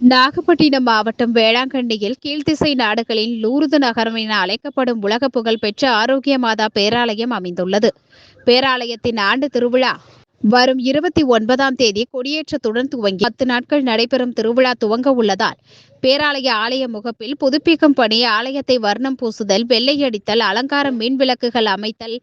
நாகப்பட்டினம் மாவட்டம் வேளாங்கண்ணியில் கீழ்த்திசை நாடுகளின் லூர்து நகரம் என அழைக்கப்படும் உலக புகழ் பெற்ற ஆரோக்கிய மாதா பேராலயம் அமைந்துள்ளது. பேராலயத்தின் ஆண்டு திருவிழா வரும் இருபத்தி ஒன்பதாம் தேதி கொடியேற்றத்துடன் துவங்கி பத்து நாட்கள் நடைபெறும் திருவிழா துவங்க உள்ளதால் பேராலய ஆலய முகப்பில் புதுப்பிக்கும் பணி ஆலயத்தை வர்ணம் பூசுதல் வெள்ளையடித்தல் அலங்கார மின் விளக்குகள் அமைத்தல்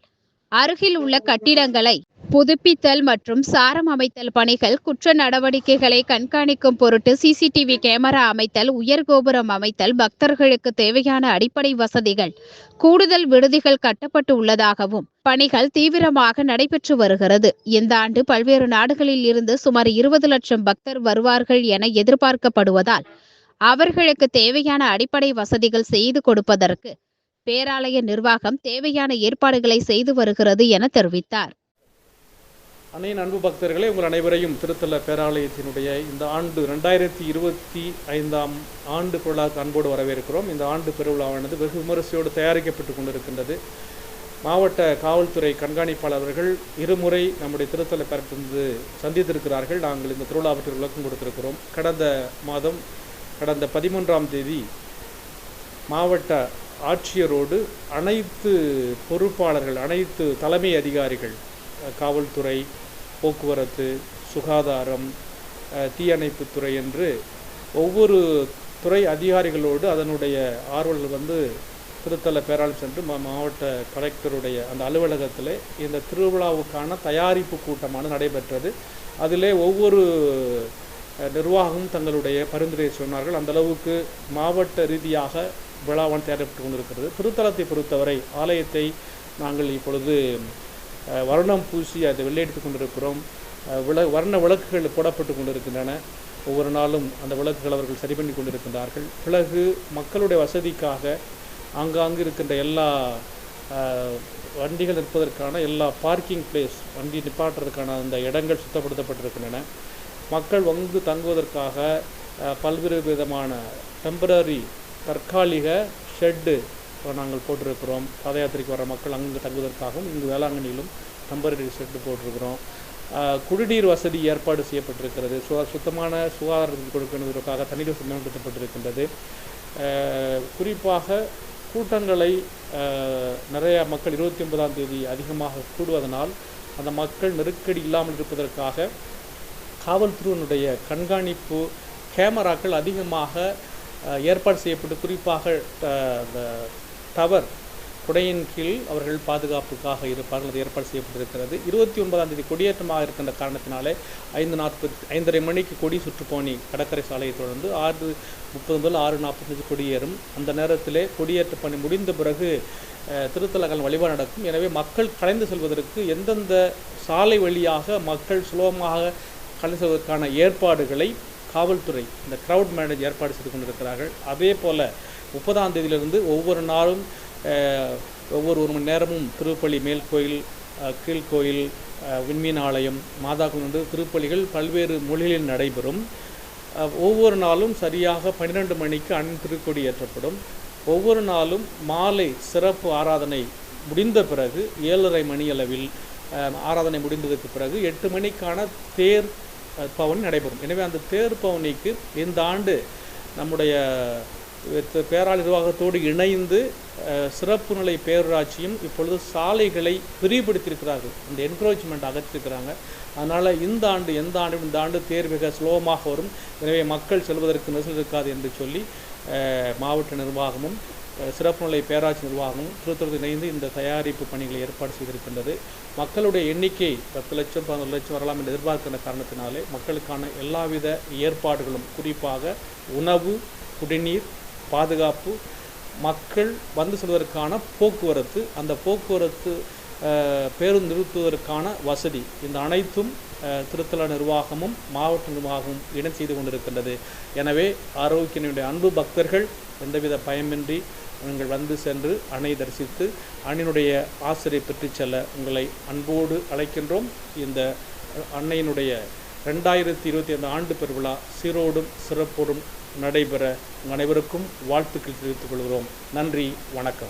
அருகில் உள்ள கட்டிடங்களை புதுப்பித்தல் மற்றும் சாரம் அமைத்தல் பணிகள் குற்ற நடவடிக்கைகளை கண்காணிக்கும் பொருட்டு சிசிடிவி கேமரா அமைத்தல் உயர் கோபுரம் அமைத்தல் பக்தர்களுக்கு தேவையான அடிப்படை வசதிகள் கூடுதல் விடுதிகள் கட்டப்பட்டு உள்ளதாகவும் பணிகள் தீவிரமாக நடைபெற்று வருகிறது. இந்த ஆண்டு பல்வேறு நாடுகளில் இருந்து சுமார் இருபது லட்சம் பக்தர் வருவார்கள் என எதிர்பார்க்கப்படுவதால் அவர்களுக்கு தேவையான அடிப்படை வசதிகள் செய்து கொடுப்பதற்கு பேராலய நிர்வாகம் தேவையான ஏற்பாடுகளை செய்து வருகிறது என தெரிவித்தார். அன்னையின் அன்பு பக்தர்களே உங்கள் அனைவரையும் திருத்தல பேராலயத்தினுடைய இந்த ஆண்டு ரெண்டாயிரத்தி இருபத்தி ஐந்தாம் ஆண்டு பொருளாக அன்போடு வரவேற்கிறோம். இந்த ஆண்டு பெருவிழாவானது வெகு விமரிசையோடு தயாரிக்கப்பட்டு கொண்டிருக்கின்றது. மாவட்ட காவல்துறை கண்காணிப்பாளர்கள் இருமுறை நம்முடைய திருத்தல பேரத்திலிருந்து சந்தித்திருக்கிறார்கள். நாங்கள் இந்த திருவிழாவற்றில் விளக்கம் கொடுத்திருக்கிறோம். கடந்த மாதம் கடந்த பதிமூன்றாம் தேதி மாவட்ட ஆட்சியரோடு அனைத்து பொறுப்பாளர்கள் அனைத்து தலைமை அதிகாரிகள் காவல்துறை போக்குவரத்து சுகாதாரம் தீயணைப்புத்துறை என்று ஒவ்வொரு துறை அதிகாரிகளோடு அதனுடைய ஆர்வலர்கள் வந்து திருத்தல பேராளர் சென்று மா- மாவட்ட கலெக்டருடைய அந்த அலுவலகத்தில் இந்த திருவிழாவுக்கான தயாரிப்பு கூட்டமானது நடைபெற்றது. அதிலே ஒவ்வொரு நிர்வாகமும் தங்களுடைய பரிந்துரையை சொன்னார்கள். அந்த அளவுக்கு மாவட்ட ரீதியாக விழாவான் தயாரிப்பட்டு கொண்டிருக்கிறது. திருத்தலத்தை பொறுத்தவரை ஆலயத்தை நாங்கள் இப்பொழுது வர்ணம் பூசி அதை வெள்ளையடித்து கொண்டிருக்கிறோம். விள வர்ண விளக்குகள் போடப்பட்டு கொண்டிருக்கின்றன. ஒவ்வொரு நாளும் அந்த விளக்குகள் அவர்கள் சரி பண்ணி கொண்டிருக்கின்றார்கள். பிறகு மக்களுடைய வசதிக்காக ஆங்காங்கு இருக்கின்ற எல்லா வண்டிகள் நிற்பதற்கான எல்லா பார்க்கிங் பிளேஸ் வண்டி நிப்பாட்டுறதுக்கான அந்த இடங்கள் சுத்தப்படுத்தப்பட்டிருக்கின்றன. மக்கள் வந்து தங்குவதற்காக பல்வேறு விதமான டெம்பரரி தற்காலிக ஷெட்டு நாங்கள் போட்டிருக்கிறோம். பாத யாத்திரைக்கு வர மக்கள் அங்கு தங்குவதற்காகவும் இங்கு வேளாங்கண்ணியிலும் டெம்பரரி ஷெட்டு போட்டிருக்கிறோம். குடிநீர் வசதி ஏற்பாடு செய்யப்பட்டிருக்கிறது. சு சுத்தமான சுகாதாரத்துக்கு கொடுக்கணுவதற்காக தண்ணீர் மேம்படுத்தப்பட்டிருக்கின்றது. குறிப்பாக கூட்டங்களை நிறைய மக்கள் இருபத்தி ஒன்பதாம் தேதி அதிகமாக கூடுவதனால் அந்த மக்கள் நெருக்கடி இல்லாமல் இருப்பதற்காக காவல்துறையினுடைய கண்காணிப்பு கேமராக்கள் அதிகமாக ஏற்பாடு செய்யப்பட்டு குறிப்பாக அந்த டவர் குடையின் கீழ் அவர்கள் பாதுகாப்புக்காக இருப்பார்கள் அது ஏற்பாடு செய்யப்பட்டிருக்கிறது. இருபத்தி ஒன்பதாம் தேதி கொடியேற்றமாக இருக்கின்ற காரணத்தினாலே ஐந்து நாற்பத்தி ஐந்தரை மணிக்கு கொடி சுற்றுப்போனி கடற்கரை சாலையை தொடர்ந்து ஆறு முப்பது முதல் ஆறு நாற்பத்தஞ்சு கொடியேறும். அந்த நேரத்திலே கொடியேற்ற பணி முடிந்த பிறகு திருத்தலங்கள் வழிபாடு நடக்கும். எனவே மக்கள் கலைந்து செல்வதற்கு எந்தெந்த சாலை வழியாக மக்கள் சுலபமாக கலைந்து செல்வதற்கான ஏற்பாடுகளை காவல்துறை இந்த க்ரௌட் மேனேஜ் ஏற்பாடு செய்து கொண்டிருக்கிறார்கள். அதே போல் முப்பதாம் தேதியிலிருந்து ஒவ்வொரு நாளும் ஒவ்வொரு ஒரு மணி நேரமும் திருப்பள்ளி மேல்கோயில் கீழ்கோயில் விண்மீன் ஆலயம் மாதா கொண்டு திருப்பலிகள் பல்வேறு மொழிகளில் நடைபெறும். ஒவ்வொரு நாளும் சரியாக பன்னிரெண்டு மணிக்கு அன் திருக்கொடி ஏற்றப்படும். ஒவ்வொரு நாளும் மாலை சிறப்பு ஆராதனை முடிந்த பிறகு ஏழரை மணி அளவில் ஆராதனை முடிந்ததுக்கு பிறகு எட்டு மணிக்கான தேர் பவனி நடைபெறும். எனவே அந்த தேர் பவனிக்கு இந்த ஆண்டு நம்முடைய பேராளி நிர்வாகத்தோடு இணைந்து சிறப்பு நிலை பேரூராட்சியும் இப்பொழுது சாலைகளை விரிவுபடுத்தியிருக்கிறார்கள் அந்த என்க்ரோச்மெண்ட் அகற்றிருக்கிறாங்க. அதனால் இந்த ஆண்டு எந்த ஆண்டும் இந்த ஆண்டு தேர் மிக சுலபமாக வரும். எனவே மக்கள் செல்வதற்கு நெரிசல் இருக்காது என்று சொல்லி மாவட்ட நிர்வாகமும் சிறப்பு நிலை பேராட்சி நிர்வாகமும் திருத்தூரத்தில் இணைந்து இந்த தயாரிப்பு பணிகளை ஏற்பாடு செய்திருக்கின்றது. மக்களுடைய எண்ணிக்கை பத்து லட்சம் பதினொரு லட்சம் வரலாம் என்று எதிர்பார்க்கின்ற காரணத்தினாலே மக்களுக்கான எல்லாவித ஏற்பாடுகளும் குறிப்பாக உணவு குடிநீர் பாதுகாப்பு மக்கள் வந்து செல்வதற்கான போக்குவரத்து அந்த போக்குவரத்து பேருந்து நிறுத்துவதற்கான வசதி இந்த அனைத்தும் திருத்தல நிர்வாகமும் மாவட்ட நிர்வாகமும் இடம் செய்து கொண்டிருக்கின்றது. எனவே ஆரோக்கியனுடைய அன்பு பக்தர்கள் எந்தவித பயமின்றி நீங்கள் வந்து சென்று அணை தரிசித்து அணியினுடைய ஆசிரியை பெற்றுச் செல்ல உங்களை அன்போடு அழைக்கின்றோம். இந்த அன்னையினுடைய ரெண்டாயிரத்தி இருபத்தி ஐந்து ஆண்டு பெருவிழா சீரோடும் சிறப்போடும் நடைபெற உங்கள் அனைவருக்கும் வாழ்த்துக்கள் தெரிவித்துக் கொள்கிறோம். நன்றி வணக்கம்.